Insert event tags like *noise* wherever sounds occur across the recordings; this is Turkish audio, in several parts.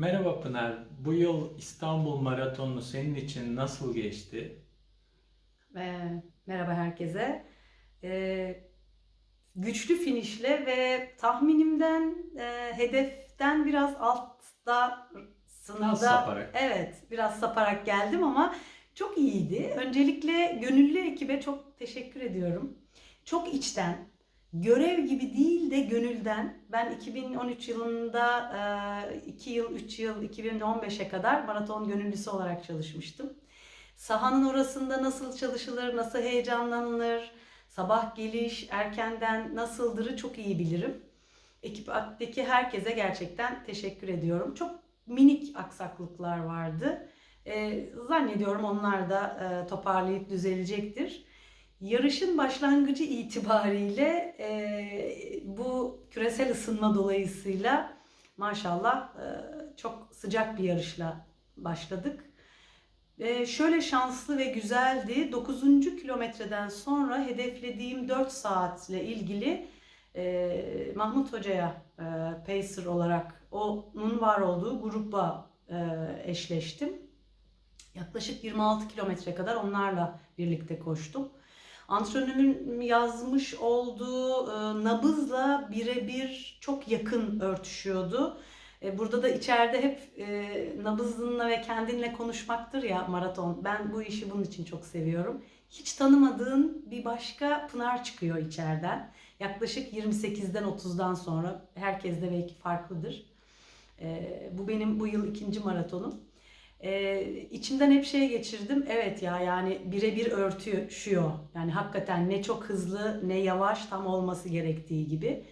Merhaba Pınar. Bu yıl İstanbul Maratonu senin için nasıl geçti? Ee, merhaba herkese. Ee, güçlü finişle ve tahminimden, e, hedeften biraz altta sınırda. Saparak. Evet, biraz saparak geldim ama çok iyiydi. Öncelikle gönüllü ekibe çok teşekkür ediyorum. Çok içten, görev gibi değil de gönülden. Ben 2013 yılında 2 yıl, 3 yıl, 2015'e kadar maraton gönüllüsü olarak çalışmıştım. Sahanın orasında nasıl çalışılır, nasıl heyecanlanılır, sabah geliş, erkenden nasıldırı çok iyi bilirim. Ekipteki herkese gerçekten teşekkür ediyorum. Çok minik aksaklıklar vardı. Zannediyorum onlar da toparlayıp düzelecektir. Yarışın başlangıcı itibariyle e, bu küresel ısınma dolayısıyla maşallah e, çok sıcak bir yarışla başladık. E, şöyle şanslı ve güzeldi. 9. kilometreden sonra hedeflediğim 4 saatle ilgili e, Mahmut Hoca'ya e, Pacer olarak onun var olduğu gruba e, eşleştim. Yaklaşık 26 kilometre kadar onlarla birlikte koştum. Antrenörümün yazmış olduğu e, nabızla birebir çok yakın örtüşüyordu. E, burada da içeride hep e, nabızınla ve kendinle konuşmaktır ya maraton. Ben bu işi bunun için çok seviyorum. Hiç tanımadığın bir başka Pınar çıkıyor içeriden. Yaklaşık 28'den 30'dan sonra herkes de belki farklıdır. E, bu benim bu yıl ikinci maratonum. Ee, içimden hep şey geçirdim. Evet ya yani birebir örtüşüyor. Yani hakikaten ne çok hızlı ne yavaş tam olması gerektiği gibi.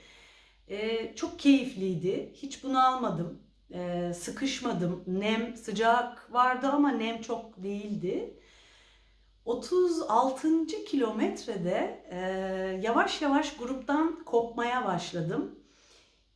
Ee, çok keyifliydi. Hiç bunu almadım. Ee, sıkışmadım. Nem sıcak vardı ama nem çok değildi. 36. kilometrede e, yavaş yavaş gruptan kopmaya başladım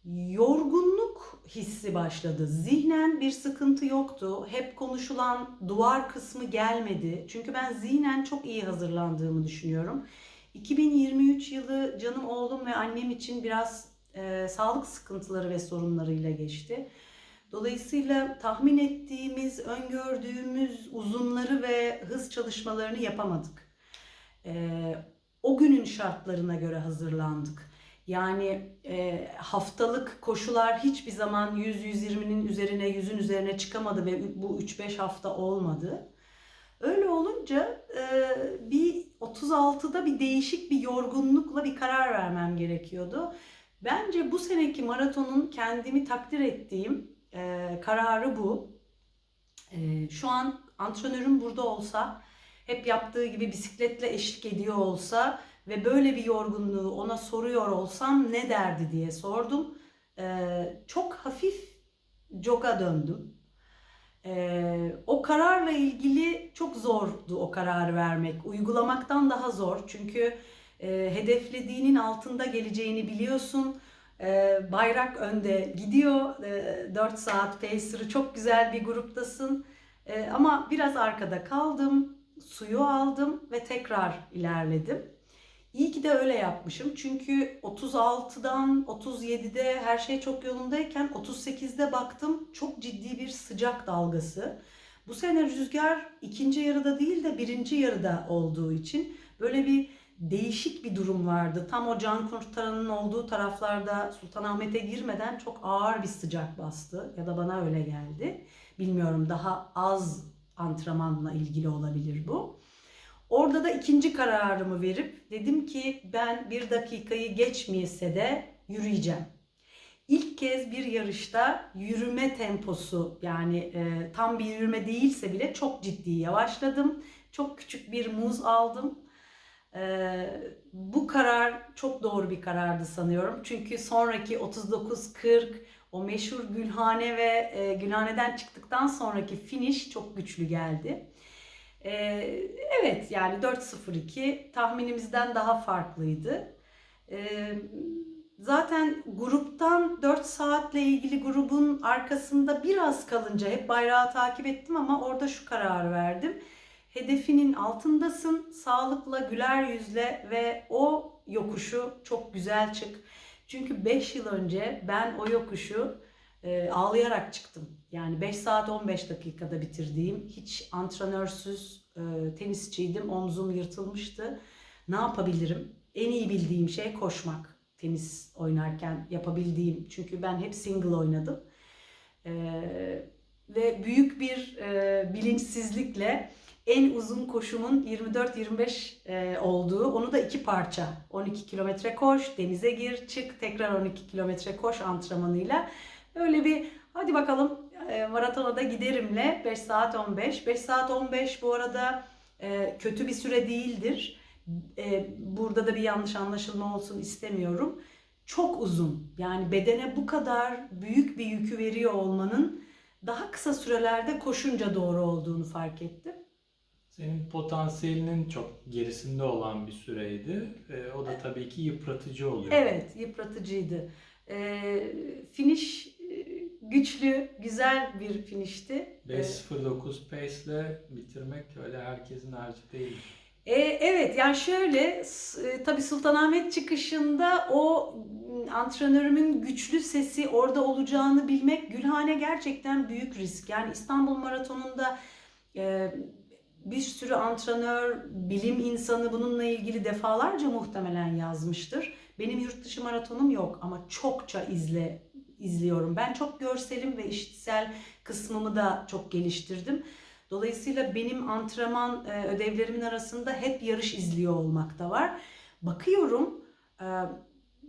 yorgunluk hissi başladı. Zihnen bir sıkıntı yoktu. Hep konuşulan duvar kısmı gelmedi. Çünkü ben zihnen çok iyi hazırlandığımı düşünüyorum. 2023 yılı canım oğlum ve annem için biraz e, sağlık sıkıntıları ve sorunlarıyla geçti. Dolayısıyla tahmin ettiğimiz, öngördüğümüz uzunları ve hız çalışmalarını yapamadık. E, o günün şartlarına göre hazırlandık. Yani e, haftalık koşular hiçbir zaman 100-120'nin üzerine, 100'ün üzerine çıkamadı ve bu 3-5 hafta olmadı. Öyle olunca e, bir 36'da bir değişik bir yorgunlukla bir karar vermem gerekiyordu. Bence bu seneki maratonun kendimi takdir ettiğim e, kararı bu. E, şu an antrenörüm burada olsa, hep yaptığı gibi bisikletle eşlik ediyor olsa ve böyle bir yorgunluğu ona soruyor olsam ne derdi diye sordum. Ee, çok hafif joga döndüm. Ee, o kararla ilgili çok zordu o kararı vermek. Uygulamaktan daha zor. Çünkü e, hedeflediğinin altında geleceğini biliyorsun. E, bayrak önde gidiyor. E, 4 saat pacer'ı çok güzel bir gruptasın. E, ama biraz arkada kaldım. Suyu aldım ve tekrar ilerledim. İyi ki de öyle yapmışım. Çünkü 36'dan 37'de her şey çok yolundayken 38'de baktım çok ciddi bir sıcak dalgası. Bu sene rüzgar ikinci yarıda değil de birinci yarıda olduğu için böyle bir değişik bir durum vardı. Tam o can kurtaranın olduğu taraflarda Sultanahmet'e girmeden çok ağır bir sıcak bastı ya da bana öyle geldi. Bilmiyorum daha az antrenmanla ilgili olabilir bu. Orada da ikinci kararımı verip dedim ki ben bir dakikayı geçmeyese de yürüyeceğim. İlk kez bir yarışta yürüme temposu yani e, tam bir yürüme değilse bile çok ciddi yavaşladım. Çok küçük bir muz aldım. E, bu karar çok doğru bir karardı sanıyorum. Çünkü sonraki 39-40 o meşhur Gülhane ve e, Gülhane'den çıktıktan sonraki finish çok güçlü geldi. Ee, evet yani 4.02 tahminimizden daha farklıydı. Ee, zaten gruptan 4 saatle ilgili grubun arkasında biraz kalınca hep bayrağı takip ettim ama orada şu kararı verdim. Hedefinin altındasın, sağlıkla, güler yüzle ve o yokuşu çok güzel çık. Çünkü 5 yıl önce ben o yokuşu e, ağlayarak çıktım. Yani 5 saat 15 dakikada bitirdiğim, hiç antrenörsüz e, tenisçiydim. Omzum yırtılmıştı. Ne yapabilirim? En iyi bildiğim şey koşmak. Tenis oynarken yapabildiğim. Çünkü ben hep single oynadım. E, ve büyük bir e, bilinçsizlikle en uzun koşumun 24-25 e, olduğu, onu da iki parça. 12 kilometre koş, denize gir, çık, tekrar 12 kilometre koş antrenmanıyla. Öyle bir hadi bakalım e, maratona da giderimle 5 saat 15. 5 saat 15 bu arada e, kötü bir süre değildir. E, burada da bir yanlış anlaşılma olsun istemiyorum. Çok uzun. Yani bedene bu kadar büyük bir yükü veriyor olmanın daha kısa sürelerde koşunca doğru olduğunu fark ettim. Senin potansiyelinin çok gerisinde olan bir süreydi. E, o da tabii ki yıpratıcı oluyor. Evet, yıpratıcıydı. E, finish güçlü, güzel bir finişti. E, 5.09 pace ile bitirmek öyle herkesin harcı değil. E, evet yani şöyle e, tabii Sultanahmet çıkışında o m, antrenörümün güçlü sesi orada olacağını bilmek Gülhane gerçekten büyük risk. Yani İstanbul Maratonu'nda e, bir sürü antrenör, bilim insanı bununla ilgili defalarca muhtemelen yazmıştır. Benim yurt dışı maratonum yok ama çokça izle izliyorum. Ben çok görselim ve işitsel kısmımı da çok geliştirdim. Dolayısıyla benim antrenman e, ödevlerimin arasında hep yarış izliyor olmak da var. Bakıyorum e,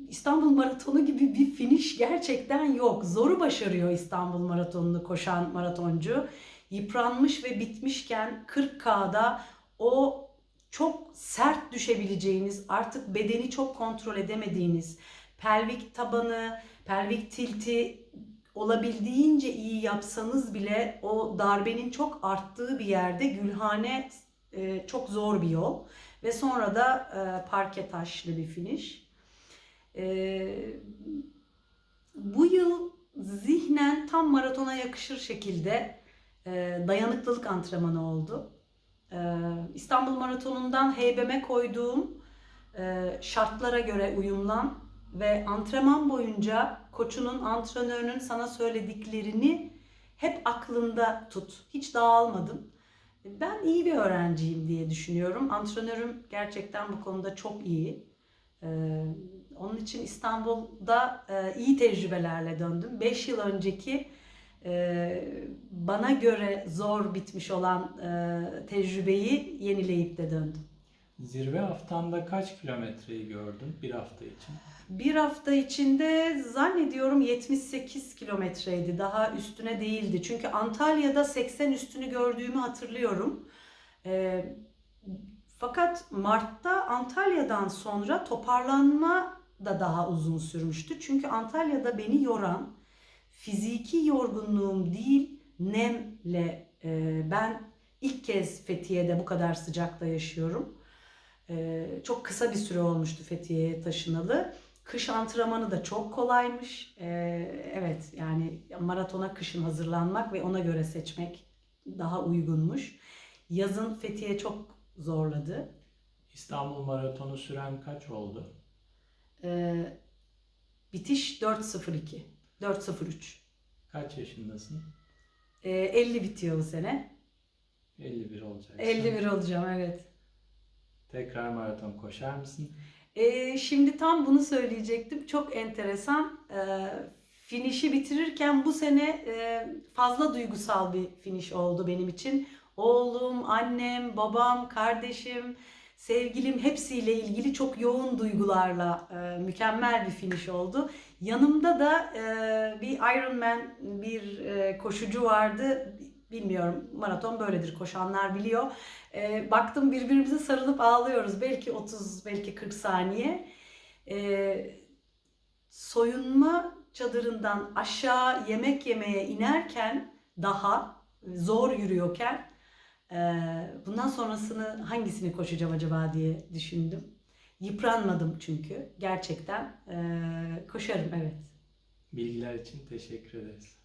İstanbul *laughs* Maratonu gibi bir finish gerçekten yok. Zoru başarıyor İstanbul Maratonu'nu koşan maratoncu. Yıpranmış ve bitmişken 40K'da o çok sert düşebileceğiniz, artık bedeni çok kontrol edemediğiniz, pelvik tabanı, pelvik tilti olabildiğince iyi yapsanız bile o darbenin çok arttığı bir yerde Gülhane e, çok zor bir yol ve sonra da e, parke taşlı bir finish. E, bu yıl zihnen tam maratona yakışır şekilde e, dayanıklılık antrenmanı oldu. E, İstanbul Maratonu'ndan heybeme koyduğum e, şartlara göre uyumlan ve antrenman boyunca koçunun, antrenörünün sana söylediklerini hep aklında tut. Hiç dağılmadım. Ben iyi bir öğrenciyim diye düşünüyorum. Antrenörüm gerçekten bu konuda çok iyi. Ee, onun için İstanbul'da e, iyi tecrübelerle döndüm. 5 yıl önceki e, bana göre zor bitmiş olan e, tecrübeyi yenileyip de döndüm. Zirve haftanda kaç kilometreyi gördün bir hafta için? Bir hafta içinde zannediyorum 78 kilometreydi. Daha üstüne değildi. Çünkü Antalya'da 80 üstünü gördüğümü hatırlıyorum. Ee, fakat Mart'ta Antalya'dan sonra toparlanma da daha uzun sürmüştü. Çünkü Antalya'da beni yoran fiziki yorgunluğum değil nemle e, ben ilk kez Fethiye'de bu kadar sıcakta yaşıyorum. E, çok kısa bir süre olmuştu Fethiye'ye taşınalı. Kış antrenmanı da çok kolaymış. E, evet yani maratona kışın hazırlanmak ve ona göre seçmek daha uygunmuş. Yazın Fethiye çok zorladı. İstanbul Maratonu süren kaç oldu? E, bitiş 4.02, 4.03. Kaç yaşındasın? E, 50 bitiyor bu sene. 51 olacaksın. 51 olacağım evet. Tekrar maraton koşar mısın? Ee, şimdi tam bunu söyleyecektim. Çok enteresan. Ee, finişi bitirirken bu sene e, fazla duygusal bir finish oldu benim için. Oğlum, annem, babam, kardeşim, sevgilim hepsiyle ilgili çok yoğun duygularla e, mükemmel bir finish oldu. Yanımda da e, bir Ironman bir e, koşucu vardı. Bilmiyorum maraton böyledir koşanlar biliyor. E, baktım birbirimize sarılıp ağlıyoruz. Belki 30, belki 40 saniye. E, soyunma çadırından aşağı yemek yemeye inerken daha zor yürüyorken e, bundan sonrasını hangisini koşacağım acaba diye düşündüm. Yıpranmadım çünkü. Gerçekten e, koşarım evet. Bilgiler için teşekkür ederiz.